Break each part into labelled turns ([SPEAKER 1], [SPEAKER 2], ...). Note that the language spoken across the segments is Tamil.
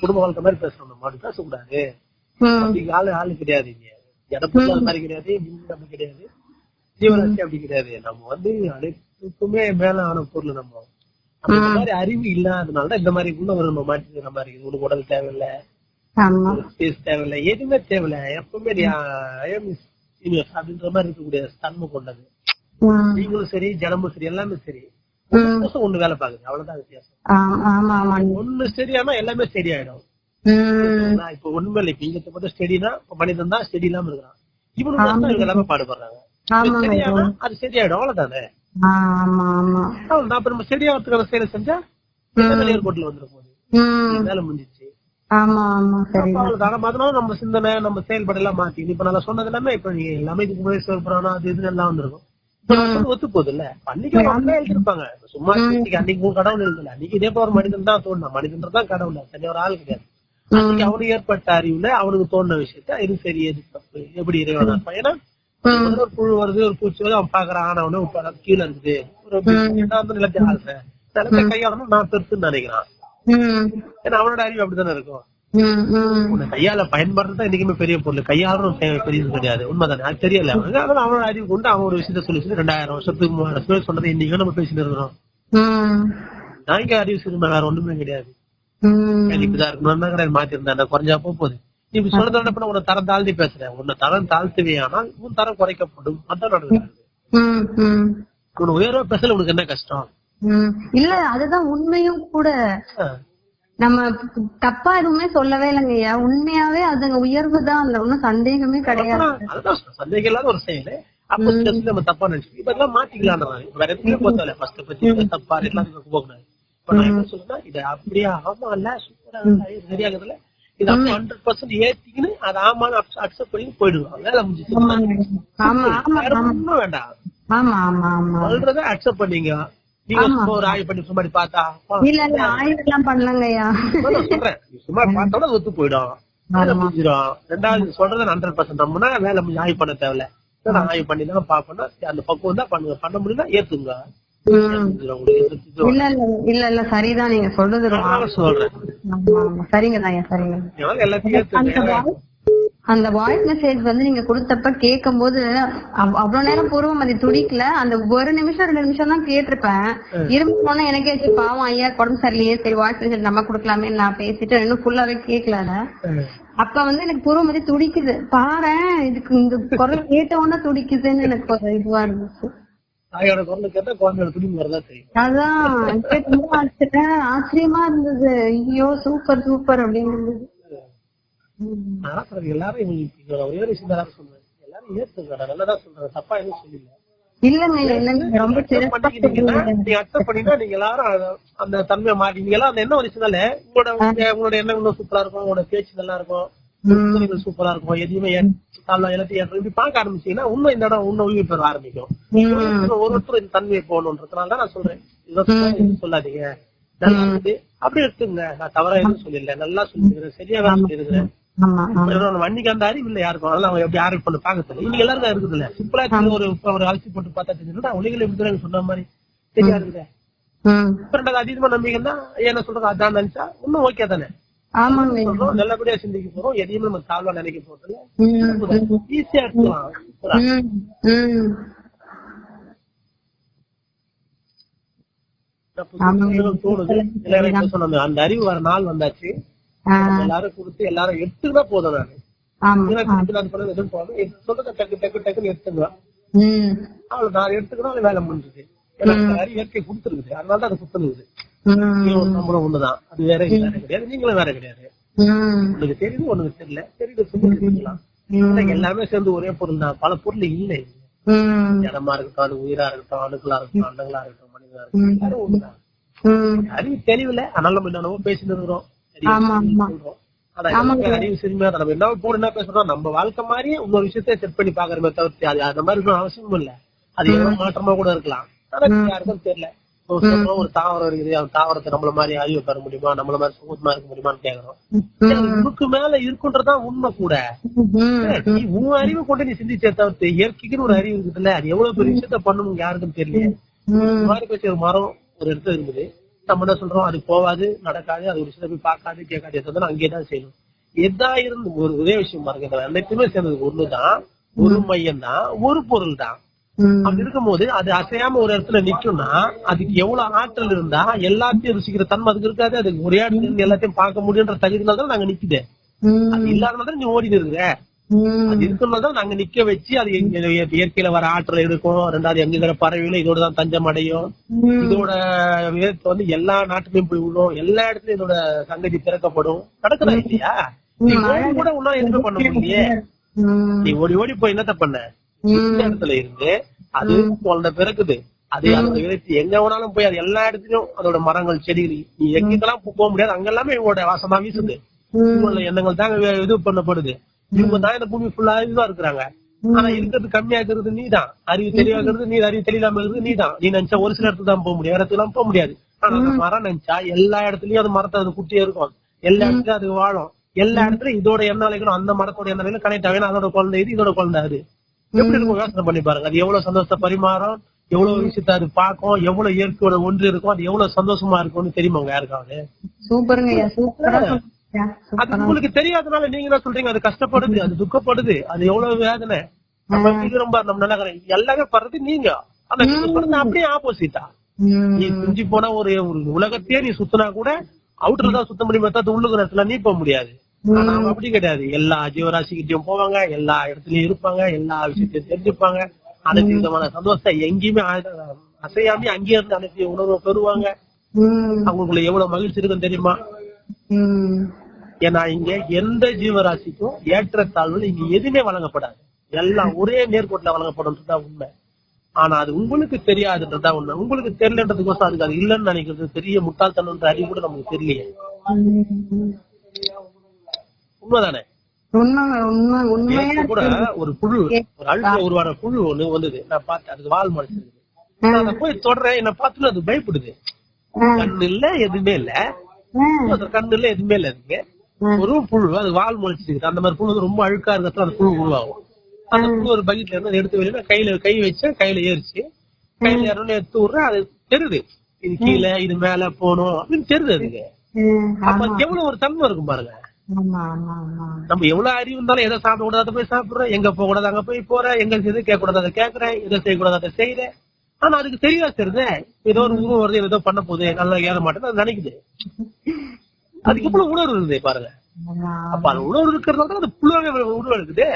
[SPEAKER 1] குடும்ப வாழ்க்கை மாதிரி பேசணும். நம்ம அப்படி பேசக்கூடாது. ஆளு ஆளு கிடையாது இங்க. அது மாதிரி கிடையாது. அப்படி கிடையாது. ஜீவராசி அப்படி கிடையாது. நம்ம வந்து அனைத்துக்குமே மேல ஆன பொருள் நம்ம. நம்ம இந்த மாதிரி அறிவு இல்லாதனால இந்த மாதிரி உள்ள ஒரு நம்ம மாட்டிக்கிற மாதிரி இருக்குது. உனக்கு உடல் தேவையில்லை. ஸ்பேஸ் தேவையில்லை. எதுவுமே தேவையில்லை. எப்பவுமே அப்படின்ற மாதிரி இருக்கக்கூடிய தன்மை கொண்டது. நீங்களும் சரி ஜனமும் சரி எல்லாமே சரி. ஒண்ணு வேலை பாக்குது அவ்வளவுதான் வித்தியாசம். ஒண்ணு ஸ்டெடியானா எல்லாமே ஸ்டெடி ஆயிடும்.
[SPEAKER 2] ம்,
[SPEAKER 1] நான் இப்ப ஒண்ணுமே இல்லை. இங்க மட்டும் ஸ்டெடினா மனிதன் தான் ஸ்டெடி இல்லாம இருக்கிறான். இவங்க எல்லாமே பாடுபடுறாங்க. சரியானா அது சரியாயிடும் அவ்வளவுதானே? அவ்வளவுதான். அப்ப நம்ம சரியாகிறதுக்கான செயலை செஞ்சா ஏர்போர்ட்ல வந்துடும் போது வேலை முடிஞ்சிச்சு நம்ம சிந்தனை நம்ம செயல்பாடு எல்லாம் மாத்தி. இப்ப நான் சொன்னது எல்லாமே இப்ப நீங்க எல்லாமே இதுக்கு முன்னாடி சிவபுராணம் அது இது எல்லாம் வந்திருக்கும். ஒத்து போகுது இல்ல அன்னைக்கு எழுதிருப்பாங்க. சும்மா அன்னைக்கு கடவுள் எழுதல. அன்னைக்கு இதே போல ஒரு மனிதன் தான் தோணும் மனிதன் தான் கடவுள்? தனி ஒரு ஆள் கிடையாது. அன்னைக்கு அவனுக்கு ஏற்பட்ட அறிவுல அவனுக்கு தோணுன விஷயத்த இது சரி எது தப்பு எப்படி இறைவனா இருப்பான் ஏன்னா ஒரு புழு வருது ஒரு பூச்சி வருது அவன் பாக்குறான். ஆனவனே கீழே இருக்குது. ஒரு நிலத்தை ஆடுறேன் நிலத்தை கையாளணும் நான் பெருசுன்னு நினைக்கிறான். ஏன்னா அவனோட அறிவு அப்படித்தானே இருக்கும்? கையால பயன்படுறது தான் இன்னைக்குமே பெரிய பொருள். கையாளும் பெரியது கிடையாது. உண்மைதானே? அது தெரியல. அதனால அவனோட அறிவு கொண்டு அவன் ஒரு விஷயத்த சொல்லி ரெண்டாயிரம் வருஷத்துக்கு மூவாயிரம் வருஷம் சொன்னதை இன்னைக்கு நம்ம பேசிட்டு இருக்கிறோம். இங்க அறிவு சிறுமை வேற ஒண்ணுமே கிடையாது. இப்படிதான் இருக்கணும். கிடையாது மாத்தி இருந்தேன் குறைஞ்சா போக போகுது. நீ இப்படி சொல்றத விட உன்னை தரம் தாழ்த்தி பேசுறேன். உன்னை தரம் தாழ்த்துவியானால் உன் தரம் குறைக்கப்படும். அதான் நடக்குது. உன் உயர்வா பேசல உனக்கு என்ன கஷ்டம்.
[SPEAKER 2] இல்ல அதுதான் உண்மையும் கூட. நம்ம தப்பா எதுவுமே சொல்லவே இல்லைங்கய்யா உண்மையாவே அதுங்க உயர்வு தான். அதுல ஒண்ணும் சந்தேகமே கிடையாது.
[SPEAKER 1] சந்தேகம் இல்லாத ஒரு செயல். அப்ப நம்ம தப்பா நினைச்சு இப்ப எல்லாம் மாத்திக்கலாம் வேற எதுவுமே போத்தல ஃபர்ஸ்ட் பத்தி இது தப்பா எல்லாம் போகக்கூடாது இப்ப நான் என்ன சொல்றேன்னா இது அப்படியே ஆமா இல்ல சூப்பரா இது அப்ப ஹண்ட்ரட் பர்சன்ட் ஏத்திக்கின்னு அது ஆமான்னு அக்செப்ட் பண்ணி போயிடுவோம் வேலை முடிஞ்சு வேண்டாம்.
[SPEAKER 2] ஆமா ஆமா ஆமா.
[SPEAKER 1] சொல்றத அக்செப்ட் பண்ணீங்க. நீங்க ஒரு ஆய்வு பண்ணி சும்மா பார்த்தா?
[SPEAKER 2] இல்ல இல்ல ஆயுதம் எல்லாம் பண்ணலங்கய்யா
[SPEAKER 1] சொல்றேன் சும்மா பார்த்தோட ஒத்து போயிடும். வேலை முடிஞ்சிடும். ரெண்டாவது சொல்றத ஹண்ட்ரட் பர்சன்ட் நம்பினா வேலை முடிஞ்சு ஆய்வு பண்ண தேவையில்ல. ஆய்வு பண்ணி தான் பாப்பேன்னா அந்த பக்குவம் தான் பண்ணுங்க. பண்ண முடியும்னா ஏத்துங்க.
[SPEAKER 2] இல்ல இல்ல இல்ல இல்ல சரிதான். நீங்க சொல்றது
[SPEAKER 1] சொல்றேன்.
[SPEAKER 2] சரிங்க தான்யா சரிங்க.
[SPEAKER 1] எல்லாத்தையும்
[SPEAKER 2] அந்த வாய்ஸ் மெசேஜ் வந்து நீங்க கொடுத்தப்ப கேட்கும் போது அவ்வளவு நேரம் பூர்வம் அது துடிக்கல. அந்த ஒரு நிமிஷம் ரெண்டு நிமிஷம் தான் கேட்டிருப்பேன். இரும்பு போனா எனக்கே சரி பாவம் ஐயா உடம்பு சரியில்லையே சரி வாய்ஸ் மெசேஜ் நம்ம கொடுக்கலாமே நான் பேசிட்டு இன்னும் ஃபுல்லாவே கேட்கல. அப்ப வந்து எனக்கு பூர்வம் மாதிரி துடிக்குது. பாரேன் இதுக்கு இந்த குரல் கேட்ட உடனே துடிக்குதுன்னு எனக்கு ஒரு இதுவா இருந்துச்சு.
[SPEAKER 1] தாயோட குரல் கேட்டா குழந்தையோட துணிவு வரதா தெரியும்.
[SPEAKER 2] அதான் ஆச்சரியமா இருந்தது. ஐயோ சூப்பர் சூப்பர் அப்படின்னு இருந்தது.
[SPEAKER 1] சொல்றேன் எல்லாரும் இங்க ஒரே ஒரு விஷயம் தான் சொல்றேன். எல்லாரும் ஏத்துங்க நான் நல்லதா சொல்றேன் தப்பா எதுவும் சொல்லல.
[SPEAKER 2] சொல்றீங்க.
[SPEAKER 1] அந்த தன்மையை மாட்டி நீங்க எல்லாம் அந்த என்ன ஒரு உங்களோட உங்க- உங்களோட எண்ணம் இன்னும் சூப்பரா இருக்கும். உங்களோட பேச்சு நல்லா இருக்கும். சிந்தனைகள் சூப்பரா இருக்கும். எதையுமே எல்லாத்தையும் இப்படி பார்க்க ஆரம்பிச்சீங்கன்னா இன்னும் இந்த இடம் இன்னும் உயிர் பெற ஆரம்பிக்கும்.
[SPEAKER 2] ம்.
[SPEAKER 1] ஒரு ஒருத்தர் இந்த தன்மையை போகணுன்றதுனால தான் நான் சொல்றேன். எதுவும் சொல்லாதீங்க. நல்லா அப்படி எடுத்துங்க நான் தவறா எதுவும் சொல்லிடல நல்லா சொல்லிருக்கிறேன் சரியா தான் சொல்லிருக்கிறேன் வண்டிக்கு அந்த அறிவு இல்ல யாருக்கும். அதெல்லாம் அவங்க எப்படி யாரும் பண்ண பாக்கல இன்னைக்கு எல்லாரும் தான் இருக்குது இல்ல சிம்பிளா ஒரு ஒரு அலசி போட்டு பார்த்தா தெரிஞ்சுன்னா உலகில் எப்படி சொன்ன மாதிரி
[SPEAKER 2] ம்.
[SPEAKER 1] இப்ப ரெண்டாவது அதிகமா நம்பிக்கைன்னா என்ன சொல்றது அதான் நினைச்சா இன்னும் ஓகே தானே. நல்லபடியா சிந்திக்க போறோம் எதையுமே நம்ம தாழ்வா நினைக்க போறதுல
[SPEAKER 2] ம்.
[SPEAKER 1] ஈஸியா எடுத்துக்கலாம். தோணுது. அந்த அறிவு வர நாள் வந்தாச்சு. எல்லாரும் கொடுத்து எல்லாரும் எடுத்துக்கிட்டா போதும் நான் எதுவும் போதும் சொல்றத டக்கு டக்கு டக்குன்னு எடுத்துங்க
[SPEAKER 2] ம்.
[SPEAKER 1] அவ்வளவு நான் எடுத்துக்கணும் வேலை முடிஞ்சுது. இயற்கை கொடுத்துருக்குது. அதனால தான் அது குத்துனுக்குது
[SPEAKER 2] ம்.
[SPEAKER 1] ஒரு சம்பளம் ஒண்ணுதான். அது வேற கிடையாது. நீங்களும் வேற கிடையாது. உனக்கு தெரியுது உனக்கு தெரியல. தெரியுது எல்லாமே சேர்ந்து ஒரே பொருள் தான். பல பொருள் இல்லை. இடமா இருக்கட்டும் அது உயிரா இருக்கட்டும் அணுக்களா இருக்கட்டும் அண்டங்களா இருக்கட்டும் மனிதனா இருக்கட்டும் எல்லாரும் ஒண்ணுதான். அறிவு தெளிவுல அதனால நம்ம என்னென்னவோ பேசிட்டு இருக்கிறோம். சொல்றோம். ஆனா எல்லாமே அறிவு சிறுமையா நம்ம என்ன போட என்ன பேசுறோம் நம்ம வாழ்க்கை மாதிரியே இன்னொரு விஷயத்த செட் பண்ணி பாக்குறமே தவிர்த்து அது அந்த மாதிரி இருக்கணும் அவசியமும் இல்ல. அது எவ்வளவு மாற்றமா கூட இருக்கலாம். ஆனா யாருக்கும் தெரியல. ஒரு தாவரம் இருக்குது. அந்த தாவரத்தை நம்மள மாதிரி அறிவு பெற முடியுமா? நம்மள மாதிரி சுகமா இருக்க முடியுமான்னு கேக்குறோம். இதுக்கு மேல இருக்குன்றதுதான் உண்மை கூட. நீ உன் அறிவு கொண்டு நீ சிந்திச்சே தவிர்த்து இயற்கைக்குன்னு ஒரு அறிவு இருக்குதுல்ல அது எவ்வளவு பெரிய விஷயத்த பண்ணணும் யாருக்கும் தெரியல. மாதிரி பேசி ஒரு மரம் ஒரு இடத்துல இருக்குது. நம்ம என்ன சொல்றோம் அது போகாது நடக்காது அது ஒரு சில போய் பார்க்காது கேட்காது எதாவது அங்கே தான் செய்யணும் எதா இருந்து ஒரு ஒரே விஷயம் பாருங்க அனைத்துமே சேர்ந்தது ஒண்ணுதான் ஒரு மையம் தான் ஒரு பொருள் தான். அப்படி இருக்கும்போது அது அசையாம ஒரு இடத்துல நிக்கும்னா அதுக்கு எவ்வளவு ஆற்றல் இருந்தா எல்லாத்தையும் ருசிக்கிற தன்மை அதுக்கு இருக்காது அதுக்கு ஒரே இடத்துல எல்லாத்தையும் பார்க்க முடியுன்ற தகுதினால தான் நாங்க நிக்குது. அது இல்லாதனால தான் நீ ஓடி இருக்கிற. அது நாங்க நிக்க வச்சு அது எங்க இயற்கையில வர ஆற்றல் இருக்கும் ரெண்டாவது எங்க இருக்கிற பறவைகளும் இதோட தான் தஞ்சம் அடையும். இதோட விதத்தை வந்து எல்லா நாட்டுலயும் போய் விழும். எல்லா இடத்துலயும் இதோட சங்கதி திறக்கப்படும். நடக்குதா இல்லையா? கூட உன்னால எதுவுமே பண்ண முடியலையே. நீ ஓடி ஓடி போய் என்னத்த பண்ண? இடத்துல இருந்து அது குழந்தை பிறக்குது. அது அதோட விதத்தை எங்க வேணாலும் போய் அது எல்லா இடத்துலயும் அதோட மரங்கள் செடிகள் நீ எங்கெல்லாம் போக முடியாது அங்க எல்லாமே இவங்களோட வாசம் வீசுது.
[SPEAKER 2] ம்.
[SPEAKER 1] இவங்களோட எண்ணங்கள் தான் இது பண்ணப்படுது. இவங்க தான் இந்த பூமி ஃபுல்லா இதுவா இருக்கிறாங்க. ஆனா இருக்கிறது கம்மியா இருக்கிறது நீதான். அறிவு தெளிவா இருக்கிறது நீ அறிவு தெளிவாம இருக்கிறது நீதான். நீ நினைச்சா ஒரு சில இடத்துக்கு தான் போக முடியும். வேற இடத்துக்கு போக முடியாது. ஆனா அந்த மரம் நினைச்சா எல்லா இடத்துலயும் அது மரத்தை அது குட்டியே இருக்கும். எல்லா இடத்துலயும் அது வாழும். எல்லா இடத்துலயும் இதோட எண்ணம் அழைக்கணும் அந்த மரத்தோட எண்ணம் அலைக்கணும் கனெக்ட் ஆகணும் அதோட குழந்தை இது இதோட குழந்தை அது. எப்படி இருக்கும் யோசனை பண்ணி பாருங்க. அது எவ்வளவு சந்தோஷத்தை பரிமாறும் எவ்வளவு விஷயத்த அது பார்க்கும் எவ்வளவு இயற்கையோட ஒன்று இருக்கும் அது எவ்வளவு சந்தோஷமா இருக்கும்னு தெரியுமா உங்க யாருக்காவது?
[SPEAKER 2] சூப்பருங்க சூப்பரா.
[SPEAKER 1] அது உங்களுக்கு தெரியாதனால நீங்க என்ன சொல்றீங்க. அது கஷ்டப்படுது அது துக்கப்படுது அது எவ்வளவு வேதனை. நம்ம ரொம்ப நம்ம நல்லா இருக்கிறோம். எல்லாமே படுறது நீங்க. ஆனா நீங்க அப்படியே ஆப்போசிட்டா. நீ குஞ்சு போனா ஒரு உலகத்தையே நீ சுத்தினா கூட அவுட்டர் தான் சுத்த முடியுமே தவிர உள்ளுக்கு இடத்துல நீ போக முடியாது. ஆனா அப்படி கிடையாது. எல்லா ஜீவராசிகிட்டயும் போவாங்க எல்லா இடத்துலயும் இருப்பாங்க எல்லா விஷயத்தையும் தெரிஞ்சுப்பாங்க. அனைத்து விதமான சந்தோஷத்தை எங்கேயுமே அசையாம அங்கேயே இருந்து அனைத்து உணர்வு பெறுவாங்க. அவங்களுக்குள்ள எவ்வளவு மகிழ்ச்சி இருக்குன்னு தெரியுமா. ஏன்னா இங்க எந்த ஜீவராசிக்கும் ஏற்றத்தாழ்வுகள் இங்க எதுவுமே வழங்கப்படாது. எல்லாம் ஒரே நேர்கோட்டில் வழங்கப்படும்ன்றதுதான் உண்மை. ஆனா அது உங்களுக்கு தெரியாதுன்றதுதான் உண்மை. உங்களுக்கு தெரியலன்றதுக்கோசம் அதுக்கு அது இல்லைன்னு நினைக்கிறது பெரிய முட்டாள்தனம்ன்ற அறிவு கூட நமக்கு தெரியலையே. உண்மைதானே? கூட ஒரு புழு ஒரு அழுத்த உருவான புழு ஒண்ணு வந்தது. நான் பார்த்தேன். அதுக்கு வால் முளைச்சிருக்கு நான் அதை போய் தொடறேன். என்ன பார்த்துட்டு அது பயப்படுது. கண்ணு இல்ல எதுவுமே இல்ல. கண்ணு இல்ல எதுவுமே இல்ல. அதுக்கு ஒரு புழு அது வால் முளைச்சிருக்கு அந்த மாதிரி புழு வந்து ரொம்ப அழுக்கா இருக்கிறதுல அந்த புழு உருவாகும். அந்த புழு ஒரு பக்கெட்ல இருந்து எடுத்து வெளியில கையில கை வச்சேன் கையில ஏறிச்சு. கையில ஏறணும்னு எடுத்து விடுறேன் அது தெரியுது. இது கீழே இது மேல போகணும் அப்படின்னு தெரியுது அதுக்கு. அப்ப எவ்வளவு ஒரு தன்மை இருக்கும் பாருங்க. நம்ம எவ்வளவு அறிவு இருந்தாலும் எதை சாப்பிட கூடாது போய் சாப்பிடுறேன். எங்க போக கூடாது அங்க போய் போறேன். எங்க எது கேட்க கூடாது அதை கேட்கறேன். எதை செய்யக்கூடாது அதை செய்யறேன். ஆனா அதுக்கு தெரியவா தெரியுது. ஏதோ ஒரு உருவம் வருது ஏதோ பண்ண போகுது. நல்லா ஏற மாட்டேன்னு அது நினைக்குது. அதுக்கு எவ்வளவு உணர்வு இருக்குது பாருங்க. அப்ப அந்த உணர்வு இருக்கிறதுனால தான் அது புழுவாவே உருவம் இருக்குது.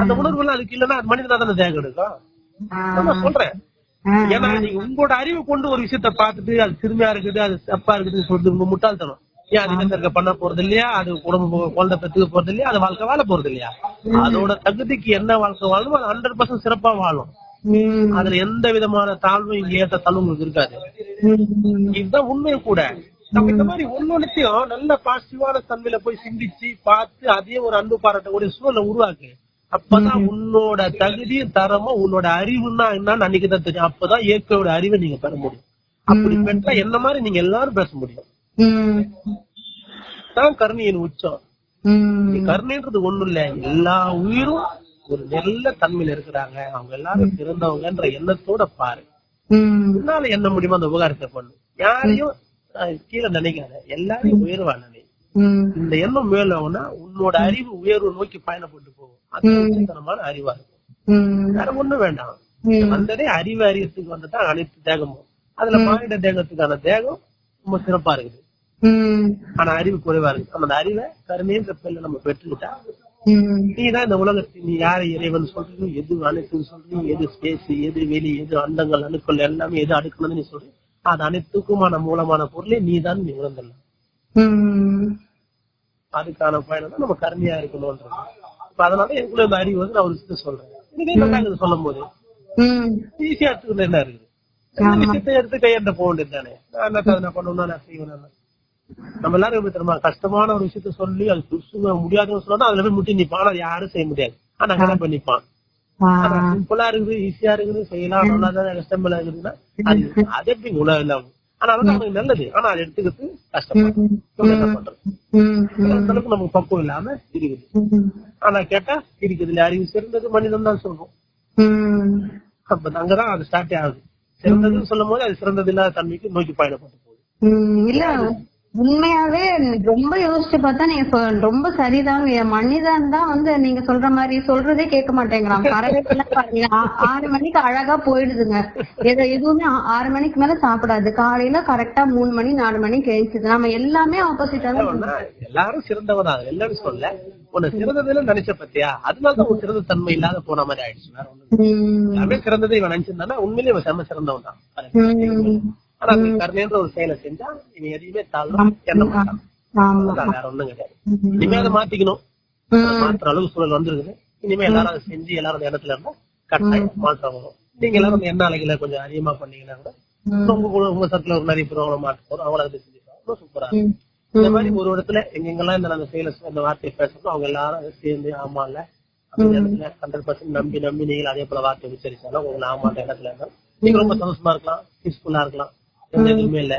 [SPEAKER 1] அந்த உணர்வு எல்லாம் அதுக்கு இல்லைன்னா அது மனிதனா தானே தேகம் எடுக்கும். சொல்றேன். ஏன்னா நீங்க உங்களோட அறிவு கொண்டு ஒரு விஷயத்த பார்த்துட்டு அது சிறுமையா இருக்குது அது தப்பா இருக்குதுன்னு சொல்றது உங்க முட்டாள்தனம். ஏன் அது இருக்க பண்ண போறது இல்லையா? அது உடம்பு போ- குழந்தை பெற்றுக்க போறது இல்லையா? அது வாழ்க்கை வாழ போறது இல்லையா? அதோட தகுதிக்கு என்ன வாழ்க்கை வாழணும் அது ஹண்ட்ரட் பர்சன்ட் சிறப்பா வாழும். அதுல எந்த விதமான தாழ்வும் இங்க ஏற்ற தாழ்வு உங்களுக்கு இருக்காது. இதுதான் உண்மை கூட. நம்ம இந்த மாதிரி ஒன்னொன்னுத்தையும் நல்ல பாசிட்டிவான தன்மையில போய் சிந்திச்சு பார்த்து அதே ஒரு அன்பு பாராட்டக்கூடிய சூழலை உருவாக்கு. அப்பதான் உன்னோட தகுதி தரமா உன்னோட அறிவுன்னா என்னன்னு அன்னைக்கு தான் தெரியும். அப்பதான் இயற்கையோட அறிவை நீங்க பெற முடியும். அப்படி பெற்றா என்ன மாதிரி நீங்க எல்லாரும் பேச முடியும். தான் கருணையின் உச்சம். கருணைன்றது ஒண்ணும் இல்ல. எல்லா உயிரும் ஒரு நல்ல தன்மையில இருக்கிறாங்க. அவங்க எல்லாரும் சிறந்தவங்கன்ற எண்ணத்தோட பாரு.
[SPEAKER 2] ம்.
[SPEAKER 1] உன்னால என்ன முடியுமோ அந்த உபகாரத்தை பண்ணு. யாரையும் கீழே நினைக்காத. எல்லாரையும் உயர்வா நினை. இந்த எண்ணம் மேலோன்னா உன்னோட அறிவு உயர்வு நோக்கி பயணப்பட்டு போகும். அது அறிவா இருக்கும். வேற ஒண்ணும் வேண்டாம். வந்ததே அறிவு அறியத்துக்கு வந்துதான் அனைத்து தேகமும். அதுல மானிட தேகத்துக்கான தேகம் ரொம்ப சிறப்பா இருக்குது. ஆனா அறிவு குறைவா இருக்கு அந்த அறிவை கருணைன்ற பேர்ல நம்ம பெற்றுக்கிட்டா
[SPEAKER 2] ம்.
[SPEAKER 1] நீ தான் இந்த உலகத்தில் நீ யாரை இறைவன் சொல்றீங்க எது அனைத்துன்னு சொல்றீங்க எது ஸ்பேஸ் எது வெளி எது அண்டங்கள் அணுக்கள் எல்லாமே எது அடுக்கணும்னு நீ சொல்றீங்க அது அனைத்துக்குமான மூலமான பொருளே நீ தான் நீ உணர்ந்துடலாம்
[SPEAKER 2] ம்.
[SPEAKER 1] அதுக்கான பயணம் தான் நம்ம கருணையா இருக்கணும்ன்றது இப்ப அதனால எனக்குள்ள இந்த அறிவு வந்து நான் ஒரு விஷயத்த சொல்றேன் எனக்கு சொல்லும் போது. ஈஸியா எடுத்துக்கணும் என்ன இருக்குது விஷயத்தை எடுத்து கையெண்ட போக வேண்டியது தானே நான் என்ன அதை நான் செய்வேன். நம்ம எல்லாரும் எப்படி தெரியுமா கஷ்டமான ஒரு விஷயத்த சொல்லி அது முடியாதுன்னு சொன்னா அதுல போய் முட்டி நிப்பான் அது யாரும் செய்ய முடியாது ஆனா
[SPEAKER 2] ஆ.
[SPEAKER 1] ஆனா சிம்பிளா இருக்குது ஈஸியா இருக்குது செய்யலாம் நல்லா தான் கஷ்டமில்ல இருக்குதுன்னா அது அது எப்படி உணவு இல்லாம? ஆனா அது நமக்கு நல்லது. ஆனா அதை எடுத்துக்கிறது என்ன பண்றது? நமக்கு பக்குவம் இல்லாம இருக்குது. ஆனா கேட்டா இருக்குதுல அறிவு சிறந்தது மனிதன் தான் சொல்றோம். அப்ப அங்கதான் அது ஸ்டார்ட் ஆகுது. சிறந்ததுன்னு சொல்லும் போது அது சிறந்தது இல்லாத தன்மைக்கு நோக்கி பயணப்பட்டு போகுது.
[SPEAKER 2] இல்ல. உண்மையாவே ரொம்ப யோசிச்சு பார்த்தா நீங்க ரொம்ப சரிதாங்க மனிதன் தான் வந்து நீங்க சொல்ற மாதிரி சொல்றதே கேட்க மாட்டேங்கிறான். பறவைகள்லாம் ஆறு மணிக்கு அழகா போயிடுதுங்க. எது எதுவுமே ஆறு மணிக்கு மேல சாப்பிடாது. காலையில கரெக்டா மூணு மணி நாலு மணிக்கு எழுந்துது நம்ம எல்லாமே ஆப்போசிட்டா
[SPEAKER 1] எல்லாரும் சிறந்தவன் தான். எல்லாரும் சொல்ல உன்னை சிறந்ததுல நினைச்ச பத்தியா? அதனாலதான் உன் சிறந்த தன்மை இல்லாத போன மாதிரி ஆயிடுச்சு. எல்லாமே சிறந்ததை இவன் நினைச்சிருந்தானா உண்மையிலேயே இவன் செம்ம சிறந்தவன் தான். ஆனா அந்த கருணைன்ற ஒரு செயலை செஞ்சா இவன் எதையுமே தாழ்லாம் என்ன மாட்டான் வேற ஒண்ணும் கிடையாது இனிமே அதை மாத்திக்கணும். மாத்துற அளவுக்கு சூழல் வந்துருக்குது. இனிமே எல்லாரும் அதை செஞ்சு எல்லாரும் அந்த இடத்துல இருந்தா கட்டாயம் மாற்றம் வரும் நீங்க எல்லாரும் எண்ணெய் அலைகளை கொஞ்சம் அதிகமா பண்ணீங்கன்னா கூட
[SPEAKER 2] உம்
[SPEAKER 1] உங்க சத்துல ஒரு நிறைய பேர் அவங்கள மாற்ற போறோம். அவங்கள அதை செஞ்சுக்கலாம் ரொம்ப சூப்பரா இருக்கும். இந்த மாதிரி ஒரு இடத்துல எங்கெங்கெல்லாம் இந்த அந்த செயலை அந்த வார்த்தையை பேசணும் அவங்க எல்லாரும் சேர்ந்து ஆமா இல்ல இடத்துல ஹண்ட்ரட் பர்சன்ட் நம்பி நம்பி நீங்கள் அதே போல வார்த்தை உச்சரிச்சாலும் உங்களை ஆமாட்ட இடத்துல இருந்தாலும் நீங்க ரொம்ப சந்தோஷமா இருக்கலாம் பீஸ்ஃபுல்லா இருக்கலாம். எந்த எதுவுமே இல்ல.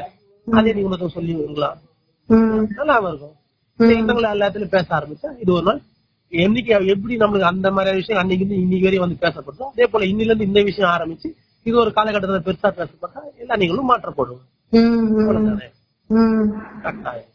[SPEAKER 1] அதே நீங்க மட்டும் சொல்லி இருக்கலாம்
[SPEAKER 2] உம்
[SPEAKER 1] நல்லா இருக்கும். எண்ணங்களை எல்லாத்துலயும் பேச ஆரம்பிச்சா இது ஒரு நாள் என்னைக்கு எப்படி நம்மளுக்கு அந்த மாதிரி விஷயம் அன்னைக்கு இருந்து இன்னைக்கு வரையும் வந்து பேசப்படுதோ அதே போல இன்னில இருந்து இந்த விஷயம் ஆரம்பிச்சு இது ஒரு காலகட்டத்துல பெருசா பேசப்பட்டா எல்லா நீங்களும்
[SPEAKER 2] உம்
[SPEAKER 1] கட்டாயம்.